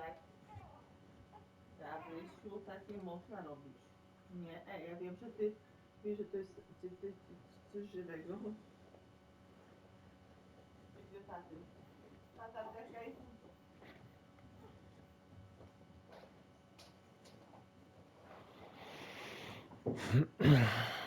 tak? Gabrysiu, takie można robić. Nie, e, ja wiem, że ty wiesz, że to jest ty, ty, coś żywego. Idzie taty. Tata, czekaj. Mm-hmm.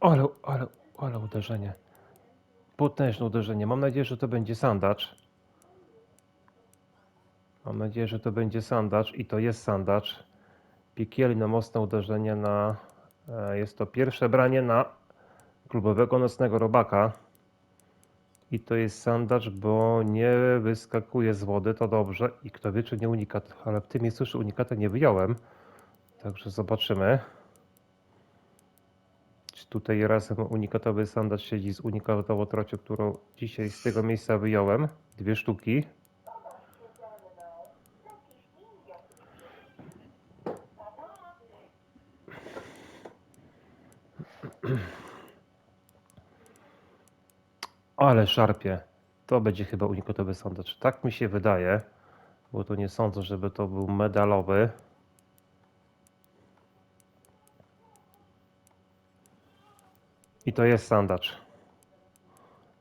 Ale, ale, ale uderzenie. Potężne uderzenie. Mam nadzieję, że to będzie sandacz. Mam nadzieję, że to będzie sandacz i to jest sandacz. Piekielne, mocne uderzenie na... e, Jest to pierwsze branie na klubowego nocnego robaka. I to jest sandacz, bo nie wyskakuje z wody, to dobrze. I kto wie, czy nie unikat. Ale w tym miejscu już unikata nie wyjąłem. Także zobaczymy. Tutaj razem unikatowy sandacz siedzi z unikatową trocią, którą dzisiaj z tego miejsca wyjąłem. Dwie sztuki. Ale szarpie. To będzie chyba unikatowy sandacz. Tak mi się wydaje, bo to nie sądzę, żeby to był medalowy. I to jest sandacz.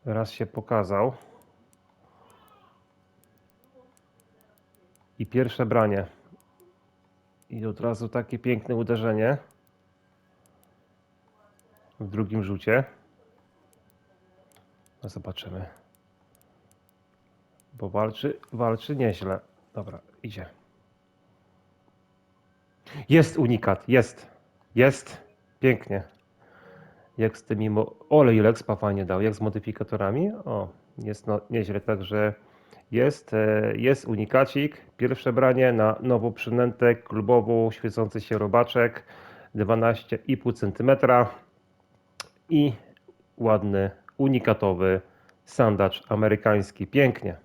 Raz się pokazał. I pierwsze branie. I od razu takie piękne uderzenie. W drugim rzucie. No zobaczymy. Bo walczy, walczy nieźle. Dobra, idzie. Jest unikat, jest. Jest. Pięknie. Jak z tymi. Mo- Ole, ile expa fajnie dał. Jak z modyfikatorami? O, jest no, nieźle. Także jest, e, jest unikacik. Pierwsze branie na nowo przynętę klubową, świecący się robaczek 12,5 cm i ładny unikatowy sandacz amerykański. Pięknie.